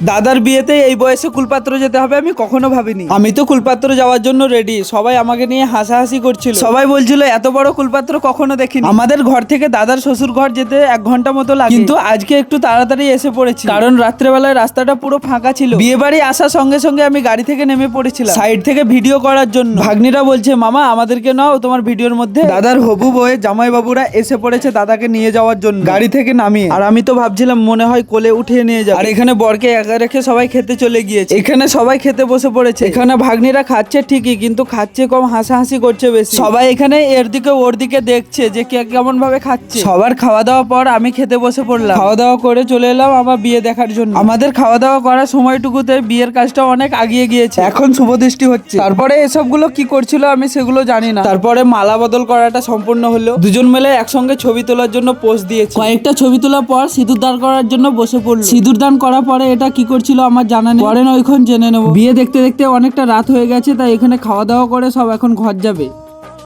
দাদার বিয়েতে এই বয়সে কুলপাত্র যেতে হবে আমি কখনো ভাবিনি। আমি তো কুলপাত্র যাওয়ার জন্য রেডি সবাই আমাকে নিয়ে হাসাহাসি করছিল। সবাই বলছিল এত বড় কুলপাত্র কখনো দেখিনি। আমাদের ঘর থেকে দাদার শ্বশুর ঘর যেতে এক ঘণ্টা মতো লাগে। কিন্তু আজকে একটু তাড়াতাড়ি এসে পড়েছি। কারণ রাত্রেবেলায় রাস্তাটা পুরো ফাঁকা ছিল। বিয়ে বাড়ি আসার সঙ্গে সঙ্গে আমি গাড়ি থেকে নেমে পড়েছিলাম। সাইড থেকে ভিডিও করার জন্য। ভাগ্নিরা বলছে মামা আমাদেরকে নাও তোমার ভিডিওর মধ্যে। দাদার হবু বয়ে জামাই বাবুরা এসে পড়েছে দাদাকে নিয়ে যাওয়ার জন্য। গাড়ি থেকে নামিয়ে। আর আমি তো ভাবছিলাম মনে হয় কোলে উঠিয়ে নিয়ে যাবে। আর এখানে বরকে একা রেখে সবাই খেতে চলে গিয়েছে। এখানে সবাই খেতে বসে পড়েছে। এখানে ভাগ্নিরা খাচ্ছে ঠিকই কিন্তু খাচ্ছে কম হাসাহাসি করছে বেশি। সবাই এখানে এর দিকে ওর দিকে দেখছে যে কে কেমন ভাবে খাচ্ছে। সবার খাওয়া দাওয়া পর আমি খেতে বসে পড়লাম। খাওয়া দাওয়া করে চলে এলাম আমার বিয়ে দেখার জন্য। আমাদের খাওয়া দাওয়া করার সময়টুকুতে বিয়ের কাজটা অনেক আগিয়ে গিয়েছে। এখন শুভ দৃষ্টি হচ্ছে। তারপরে এসবগুলো কি করছিল আমি সেগুলো জানি না। তারপরে মালা বদল করাটা সম্পূর্ণ হলো। দুজন মিলে একসঙ্গে ছবি তোলার জন্য পোস্ট দিয়েছে। কয়েকটা ছবি তোলার পর সিঁদুর দান করার জন্য বসে পড়ল। সিঁদুর দান করার পরে এটা কি করছিল আমার জানা নেই। পরে না ওইখন জেনে নেব। বিয়ে দেখতে দেখতে অনেকটা রাত হয়ে গেছে, তাই এখানে খাওয়া দাওয়া করে সব এখন ঘর যাবে।